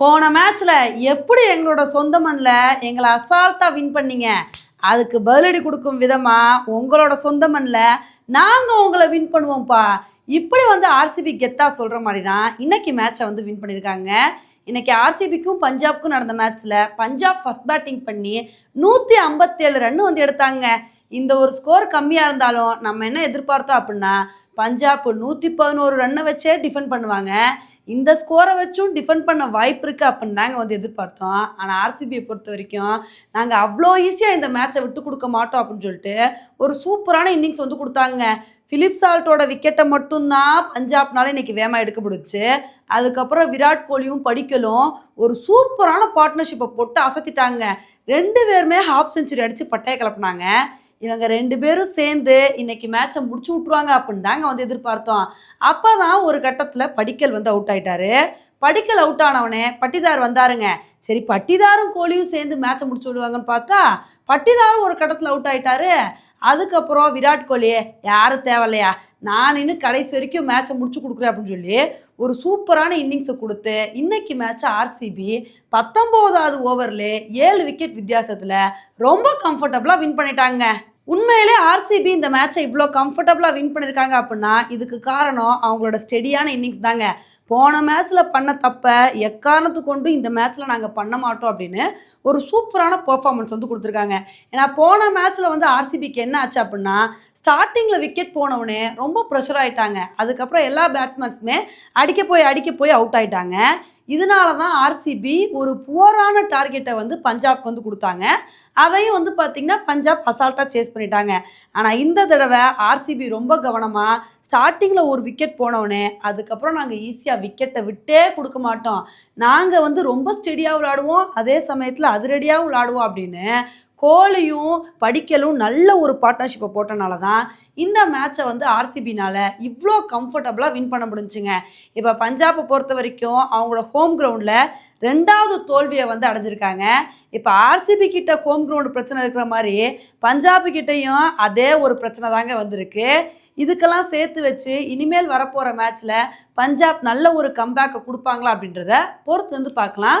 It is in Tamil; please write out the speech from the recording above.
போன மேட்ச்ல எப்படி எங்களோட சொந்த மண்ணில் எங்களை அசால்ட்டா வின் பண்ணீங்க? அதுக்கு பதிலடி கொடுக்கும் விதமா உங்களோட சொந்த மண்ணில் நாங்க உங்களை வின் பண்ணுவோம்ப்பா. இப்படி வந்து ஆர்சிபி கெத்தா சொல்ற மாதிரி தான் இன்னைக்கு மேட்சை வந்து வின் பண்ணியிருக்காங்க இன்னைக்கு ஆர்சிபிக்கும் பஞ்சாப்க்கும் நடந்த மேட்ச்ல பஞ்சாப் ஃபர்ஸ்ட் பேட்டிங் பண்ணி நூற்றி ஐம்பத்தேழு ரன் வந்து எடுத்தாங்க. இந்த ஒரு ஸ்கோர் கம்மியாக இருந்தாலும் நம்ம என்ன எதிர்பார்த்தோம் அப்படின்னா பஞ்சாப் நூற்றி பதினோரு ரன்னை வச்சே டிஃபெண்ட் பண்ணுவாங்க. இந்த ஸ்கோரை வச்சும் டிஃபெண்ட் பண்ண வாய்ப்பு இருக்குது அப்படின்னு நாங்கள் வந்து எதிர்பார்த்தோம். ஆனால் ஆர்சிபியை பொறுத்த வரைக்கும் நாங்கள் அவ்வளோ ஈஸியாக இந்த மேட்சை விட்டு கொடுக்க மாட்டோம் அப்படின்னு சொல்லிட்டு ஒரு சூப்பரான இன்னிங்ஸ் வந்து கொடுத்தாங்க. ஃபிலிப் சால்ட்டோட விக்கெட்டை மட்டும்தான் பஞ்சாப்னால இன்னைக்கு வேமா எடுக்க முடிச்சு அதுக்கப்புறம் விராட் கோலியும் படிக்கலும் ஒரு சூப்பரான பார்ட்னர்ஷிப்பை போட்டு அசத்திட்டாங்க. ரெண்டு பேருமே ஹாஃப் செஞ்சுரி அடித்து பட்டையை கிளப்புனாங்க. இவங்க ரெண்டு பேரும் சேர்ந்து இன்னைக்கு மேட்சை முடிச்சு விட்ருவாங்க அப்படின்னு தாங்க வந்து எதிர்பார்த்தோம். அப்போ தான் ஒரு கட்டத்தில் படிக்கல் வந்து அவுட் ஆயிட்டாரு. படிக்கல் அவுட் ஆனவனே பட்டிதார் வந்தாருங்க. சரி பட்டிதாரும் கோலியும் சேர்ந்து மேட்சை முடிச்சு விடுவாங்கன்னு பார்த்தா பட்டிதாரும் ஒரு கட்டத்தில் அவுட் ஆயிட்டாரு. அதுக்கப்புறம் விராட் கோலி யாரும் தேவையில்லையா? நான் இன்னும் கடைசி வரைக்கும் மேட்சை முடிச்சு கொடுக்குறேன் அப்படின்னு சொல்லி ஒரு சூப்பரான இன்னிங்ஸை கொடுத்து இன்னைக்கு மேட்ச்சை ஆர்சிபி பத்தொம்போதாவது ஓவரில் ஏழு விக்கெட் வித்தியாசத்தில் ரொம்ப கம்ஃபர்டபுளாக வின் பண்ணிட்டாங்க. உண்மையிலே ஆர்சிபி இந்த மேட்சை இவ்வளோ கம்ஃபர்டபுளாக வின் பண்ணியிருக்காங்க அப்படின்னா இதுக்கு காரணம் அவங்களோட ஸ்டெடியான இன்னிங்ஸ் தாங்க. போன மேட்ச்சில் பண்ண தப்பை எக்காரணத்து கொண்டு இந்த மேட்ச்சில் நாங்கள் பண்ண மாட்டோம் அப்படின்னு ஒரு சூப்பரான பெர்ஃபார்மன்ஸ் வந்து கொடுத்துருக்காங்க. ஏன்னா போன மேட்ச்சில் வந்து ஆர்சிபிக்கு என்ன ஆச்சு அப்படின்னா ஸ்டார்டிங்கில் விக்கெட் போனவுடனே ரொம்ப ப்ரெஷர் ஆயிட்டாங்க. அதுக்கப்புறம் எல்லா பேட்ஸ்மேன்ஸுமே அடிக்க போய் அடிக்க போய் அவுட் ஆயிட்டாங்க. இதனால தான் ஆர்சிபி ஒரு புவரான டார்கெட்டை வந்து பஞ்சாப்க்கு வந்து கொடுத்தாங்க. அதையும் வந்து பார்த்திங்கன்னா பஞ்சாப் அசால்ட்டாக சேஸ் பண்ணிட்டாங்க. ஆனால் இந்த தடவை ஆர்சிபி ரொம்ப கவனமாக ஸ்டார்டிங்கில் ஒரு விக்கெட் போனவுடனே அதுக்கப்புறம் நாங்கள் ஈஸியாக விக்கெட்டை விட்டே கொடுக்க மாட்டோம். நாங்கள் வந்து ரொம்ப ஸ்டெடியாக விளாடுவோம் அதே சமயத்தில் அதிரடியாக விளாடுவோம் அப்படின்னு கோலியும் படிக்கலும் நல்ல ஒரு பார்ட்னர்ஷிப்பை போட்டனால தான் இந்த மேட்சை வந்து ஆர்சிபினால் இவ்வளோ கம்ஃபர்டபுளாக வின் பண்ண முடிஞ்சுங்க. இப்போ பஞ்சாபை பொறுத்த வரைக்கும் அவங்களோட ஹோம் கிரவுண்டில் ரெண்டாவது தோல்வியை வந்து அடைஞ்சிருக்காங்க. இப்போ ஆர்சிபி கிட்ட ஹோம் கிரவுண்டு பிரச்சனை இருக்கிற மாதிரி பஞ்சாபு கிட்டேயும் அதே ஒரு பிரச்சனை தாங்க வந்திருக்கு. இதுக்கெல்லாம் சேர்த்து வச்சு இனிமேல் வரப்போகிற மேட்ச்சில் பஞ்சாப் நல்ல ஒரு கம்பேக்கை கொடுப்பாங்களா அப்படின்றத பொறுத்து வந்து பார்க்கலாம்.